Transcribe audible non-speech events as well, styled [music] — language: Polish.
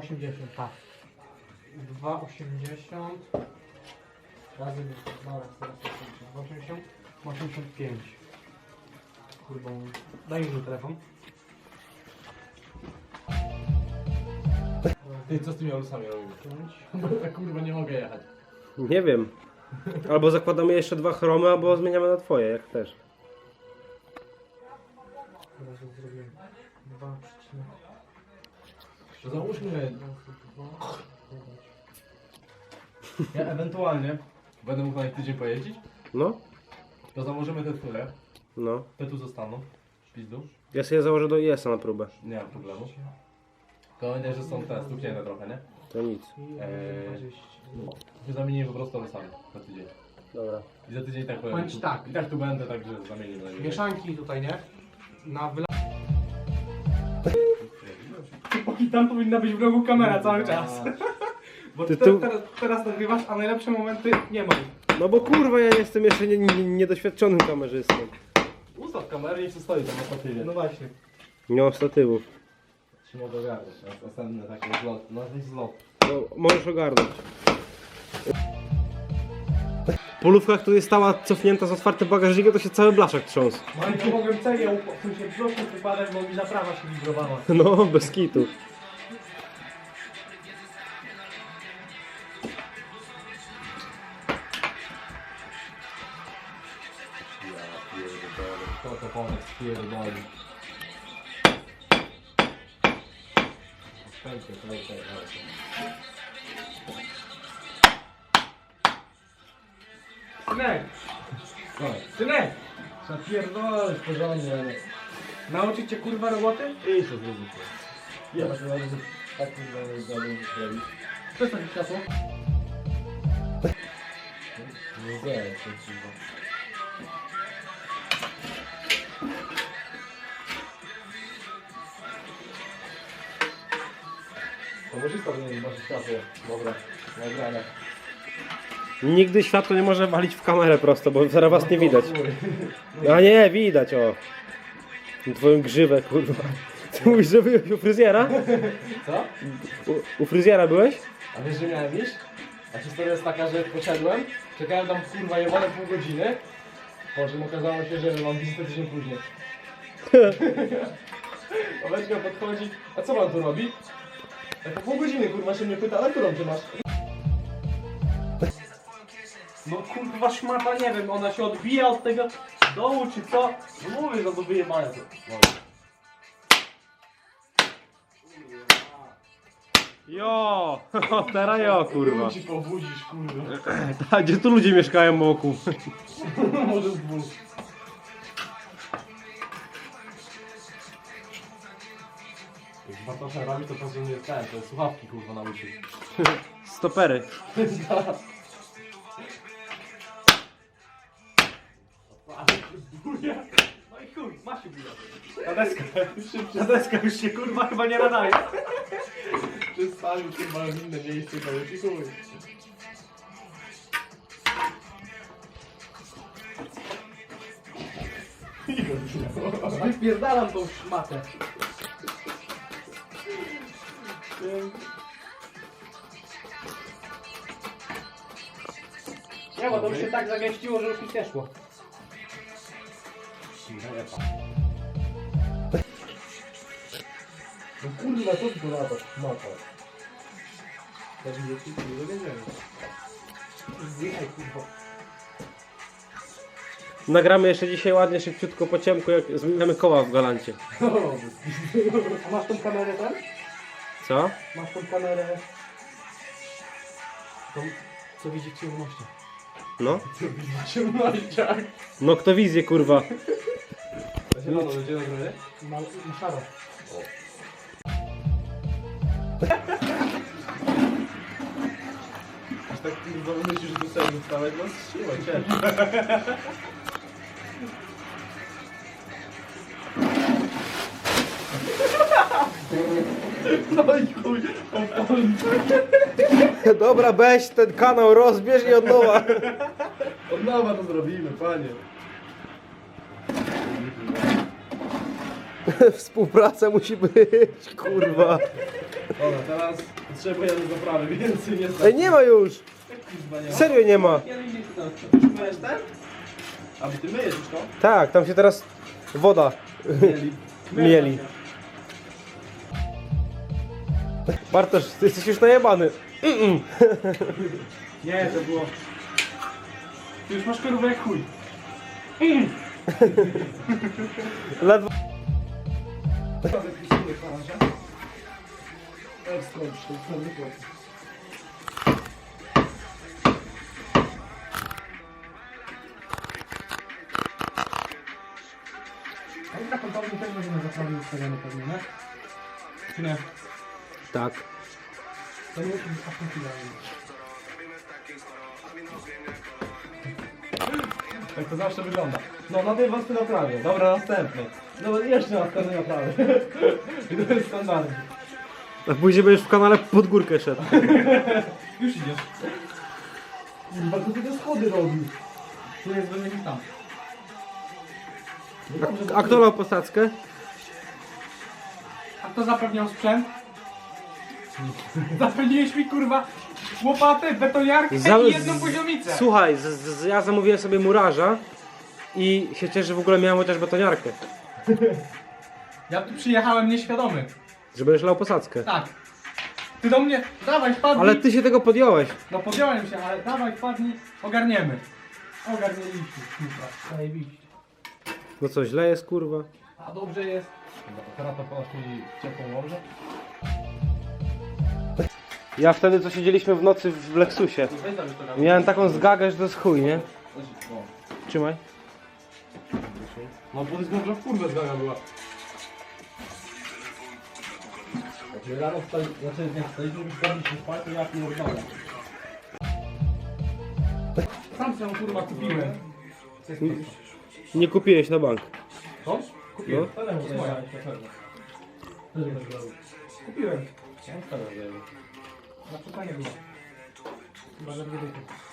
2,80, tak. 2,80 razy 2, teraz 80, 85. Kurwa, daj mi telefon. Ty, co z tymi olusami robimy? 5. [laughs] Bo ja kurwa nie mogę jechać. Nie wiem. Albo zakładamy jeszcze dwa chromy, albo zmieniamy na twoje, jak też. Teraz zrobiłem 2, To załóżmy, że [laughs] 2, ja ewentualnie będę mógł na nich tydzień pojeździć, No, to założymy te tyle, no. te tu zostaną, w pizdu, Ja sobie założę do IS-a na próbę. nie ma problemu. Pamiętaj, że są te stuknięte trochę, nie? To nic. Eee. 20. My zamienimy po prostu olusami na tydzień. Dobra. I za tydzień tak powiem. Powiem ci tak. I tak tu będę, także zamienimy na. Mieszanki tutaj, nie? Na wyla... tam powinna być w rogu kamera cały czas. [laughs] Bo Ty ty tu- teraz, teraz nagrywasz, a najlepsze momenty nie ma. No bo kurwa, ja jestem jeszcze nie- nie- niedoświadczonym kamerzystą. Ustaw kamerę i stoi tam na statywie. No właśnie. Nie mam statywów. Ci mogę ogarnąć. Następny taki zlot. No jakiś zlot. No, możesz ogarnąć. W polówkach tu jest stała cofnięta z otwartym bagażnikiem, to się cały blaszak trząsł. No ale nie mogłem celię, upo- w sensie bloku wypadać, bo mi zaprawa się wibrowała. No, bez kitu. To pomysł pierdoli? Czekajcie, czekajcie, czekajcie. Synek, Co? synek, Trzeba pierdolić porządnie, ale... nauczyć cię kurwa roboty? I co zrobić? Ja tak naprawdę tak kurwa nie zrobić. Przestań światło. Nie zdaję się kurwa. Kamerzysta powinien masz światło. Dobra, nagrane. Nigdy światło nie może walić w kamerę prosto, bo zaraz was nie widać. A nie, widać, o. Twoją grzywę, kurwa. Ty mówisz, że byłeś u fryzjera? Co? U, u fryzjera byłeś? A wiesz, że miałem iść? A historia jest taka, że poszedłem, czekałem tam kurwa jebane pół godziny, po czym okazało się, że mam wizytę tydzień później. [laughs] [laughs] Oweczka podchodzi, a co pan tu robi? Tak po pół godziny kurwa się mnie pyta, ale którą ty masz? No kurwa szmata, nie wiem, ona się odbija od tego dołu czy co? No mówię, że do wyjebania to. Jo, [laughs] teraz jo, kurwa. ci pobudzisz kurwa. [clears throat] Gdzie tu ludzie mieszkają wokół? [laughs] Może z dwóch. Robi to nie ten, to słuchawki kurwa na uszy. [laughs] Stopery. No i chuj, masz się bija. Ta deska, ta deska już się kurwa chyba nie nadaje. Przedstawił kurwa w inne miejsce to już i chuj. Wypierdalam tą szmatę. Nie, bo to mi się tak zagęściło, że już mi nie szło. No kurwa, co tu latasz? Mata. Tak nie ci nie dowiedziałem. Zjechaj kurwa. Nagramy jeszcze dzisiaj ładnie, szybciutko po ciemku, jak zmieniamy koła w galancie. [laughs] A masz tą kamerę tam? Co? Masz tą kamerę... To, co widzi w ciemności. No? Ciemnościach. No kto wizję, kurwa. Się rano będzie na zdrowie? Na, na szaro. Aż tak kurwa myślisz, że do celu wstałeś? No siłę, cię. No i chuj, opon. Dobra, weź ten kanał, rozbierz i od nowa. Od nowa to zrobimy, panie. Współpraca musi być, kurwa. Dobra, teraz potrzebujemy zaprawy, więcej nie Ej, nie ma już! Kurwa, nie ma. Serio nie ma. Aby ty myjesz to? Tak, tam się teraz woda Mieli. mieli. Bartosz, ty jesteś już najebany. Mm-mm. Nie, to było... Ty już masz kurwę jak chuj. [laughs] Ledwo... Ale tak podobnie też będziemy zaprawy ustawione pewnie, nie? Czy nie? Tak. Na. Tak to zawsze wygląda. No, na tej wąsy naprawię. Dobra, następny. No, jeszcze następny naprawię. I to jest standard. A później będziesz w kanale pod górkę szedł. [laughs] Już idziesz. Kurwa, to ty te schody robił. Tu jest będę tam. No dobrze, A kto ma posadzkę? A kto zapewniał sprzęt? Zapewniłeś mi kurwa łopatę, betoniarkę Za- i jedną poziomicę. Słuchaj, z, z, ja zamówiłem sobie murarza i się cieszę, że w ogóle miałem chociaż betoniarkę. Ja tu przyjechałem nieświadomy. Że będziesz lał posadzkę. Tak. Ty do mnie, dawaj wpadnij. Ale ty się tego podjąłeś. No podjąłem się, ale dawaj wpadnij, ogarniemy. Ogarnieliśmy, kurwa, zajebiście. No co, źle jest kurwa? A dobrze jest. Dobra, to teraz to ciepłą łożę. Ja wtedy co siedzieliśmy w nocy w Lexusie. Miałem taką zgagę, że to jest chuj, nie? Trzymaj. No bo to jest dobrze w kurwę zgaga była. My rano wstali, znaczy nie wstaliśmy, już zgadliśmy spać, to ja pierdolę. Sam sobie kurwa kupiłem. Nie kupiłeś na bank. Co? No. To jest moja. Kupiłem. Ja. Nie, ty się... Dwa,